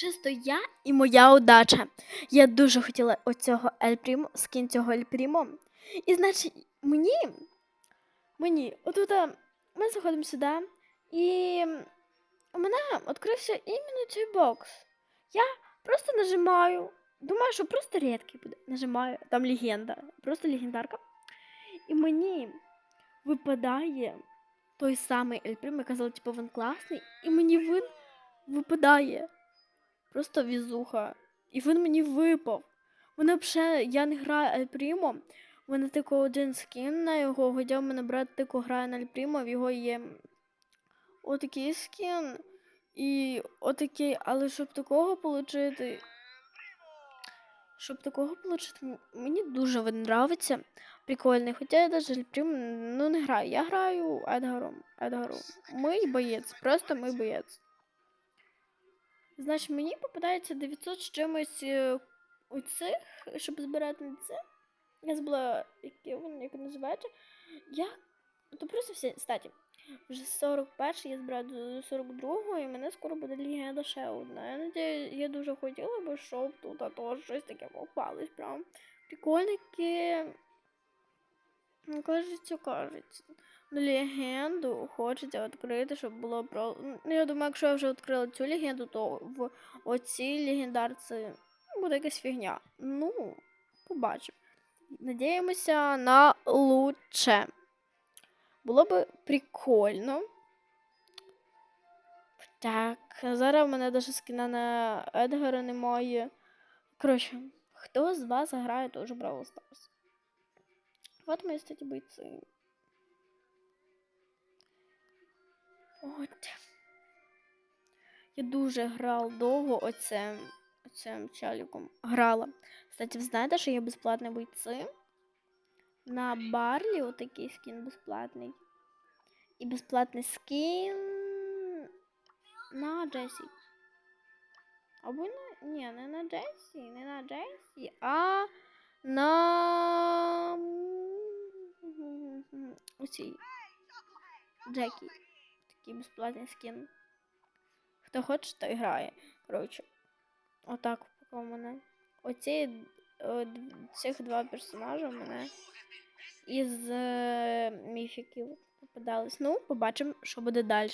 Чисто я і моя удача. Я дуже хотіла оцього Ель Прімо, скін цього Ельпрімо. І значить, мені, мені, отут ми заходимо сюди, і у мене відкрився іменно цей бокс. Я просто нажимаю. Думаю, що просто рідкий буде. Нажимаю, там легенда, просто легендарка. І мені випадає той самий Ель Прімо, я казала, типу, він класний, і мені він випадає. Просто візуха. І він мені випав. Мене взагалі, я не граю Ель Прімо. У мене тільки один скін на його. Хотів мене брат тільки грає на Ель Прімо, в його є отакий скін. І отакий, але щоб такого отримати. Щоб такого отримати, мені дуже він нравиться. Прикольний. Хоча я навіть Ель ну, не граю. Я граю Едгаром. Едгаром. Мій боєць, просто мій боєць. Значить, мені попадається 900 з чимось е, оцих, щоб збирати на це. Я забула, яке воно як називається. Я. То просто всі. Кстати, вже 41 я збираю до 42 і мене скоро буде легенда ще одна. Я надію, я дуже хотіла би, щоб тут а щось таке попалось. Прям прикольненьке. Ну, кажеться, кажеться. Ну, легенду хочеться відкрити, щоб було про. Ну, я думаю, якщо я вже відкрила цю легенду, то в оцій легендарці буде якась фігня. Ну, побачимо. Надіємося на лучше. Було би прикольно. Так, зараз в мене навіть скіна на Едгара немає. Коротше, хто з вас грає теж Бравл Старс? Вот мої, кстати, бойці. От. Я дуже грав довго оцем, оцем чаліком. Грала. Кстати, ви знаєте, що є безплатні бойці? На Барлі отакий скін безплатний. І безплатний скін на Джесі. Або на. Ні, не на Джесі, не на Джесі, а на оцій Джекі. Такий безплатний скін. Хто хоче, той грає. Коротше. Отак у мене. Оці цих два персонажа в мене із е, міфіків попадались. Ну, побачимо, що буде далі.